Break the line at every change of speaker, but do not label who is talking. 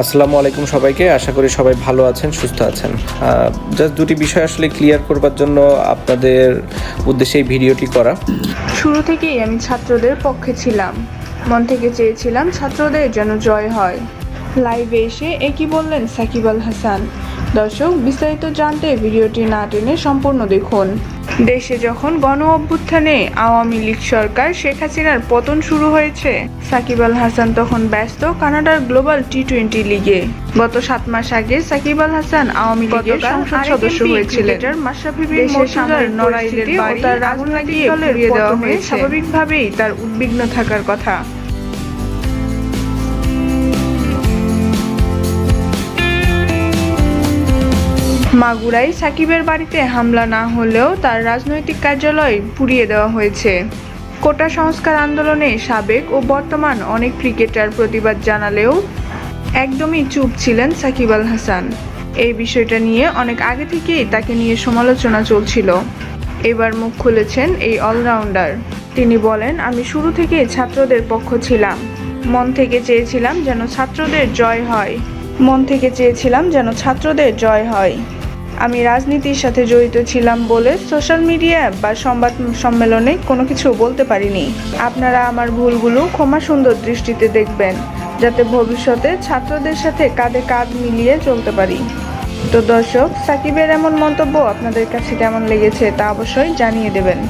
আসসালামু আলাইকুম সবাইকে। আশা করি সবাই ভালো আছেন, সুস্থ আছেন। জাস্ট দুটি বিষয় আসলে ক্লিয়ার করবার জন্য আপনাদের উদ্দেশ্যে এই ভিডিওটি করা।
শুরু থেকেই আমি ছাত্রদের পক্ষে ছিলাম। মন থেকে চেয়েছিলাম ছাত্রদের যেন জয় হয়। লাইভে এসে একই বললেন সাকিব আল হাসান। দর্শক বিস্তারিত জানতে ভিডিওটি না টেনে সম্পূর্ণ দেখুন। দেশে যখন গণ অভ্যুত্থানে আওয়ামী লীগ সরকার শেখ হাসিনার পতন শুরু হয়েছে সাকিব আল হাসান তখন ব্যস্ত কানাডার গ্লোবাল টি টোয়েন্টি লিগে। গত সাত মাস আগে সাকিব আল হাসান আওয়ামী লীগের সংসদ সদস্য হয়েছিলেন। মাশরাফি বিন নড়াইলের বাড়ি আগুন লাগিয়ে দেওয়া হয়েছে। স্বাভাবিকভাবেই তার উদ্বিগ্ন থাকার কথা। মাগুরায় সাকিবের বাড়িতে হামলা না হলেও তার রাজনৈতিক কার্যালয় পুড়িয়ে দেওয়া হয়েছে। কোটা সংস্কার আন্দোলনে সাবেক ও বর্তমান অনেক ক্রিকেটার প্রতিবাদ জানালেও একদমই চুপ ছিলেন সাকিব আল হাসান। এই বিষয়টা নিয়ে অনেক আগে থেকেই তাকে নিয়ে সমালোচনা চলছিল। এবার মুখ খুলেছেন এই অলরাউন্ডার। তিনি বলেন, আমি শুরু থেকে ছাত্রদের পক্ষ ছিলাম। মন থেকে চেয়েছিলাম যেন ছাত্রদের জয় হয়। মন থেকে চেয়েছিলাম যেন ছাত্রদের জয় হয়। আমি রাজনীতির সাথে জড়িত ছিলাম বলে সোশ্যাল মিডিয়া বা সংবাদ সম্মেলনে কোনো কিছু বলতে পারিনি। আপনারা আমার ভুলগুলো ক্ষমা সুন্দর দৃষ্টিতে দেখবেন, যাতে ভবিষ্যতে ছাত্রদের সাথে কাঁধে কাঁধ মিলিয়ে চলতে পারি। তো দর্শক, সাকিবের এমন মন্তব্য আপনাদের কাছে কেমন লেগেছে তা অবশ্যই জানিয়ে দেবেন।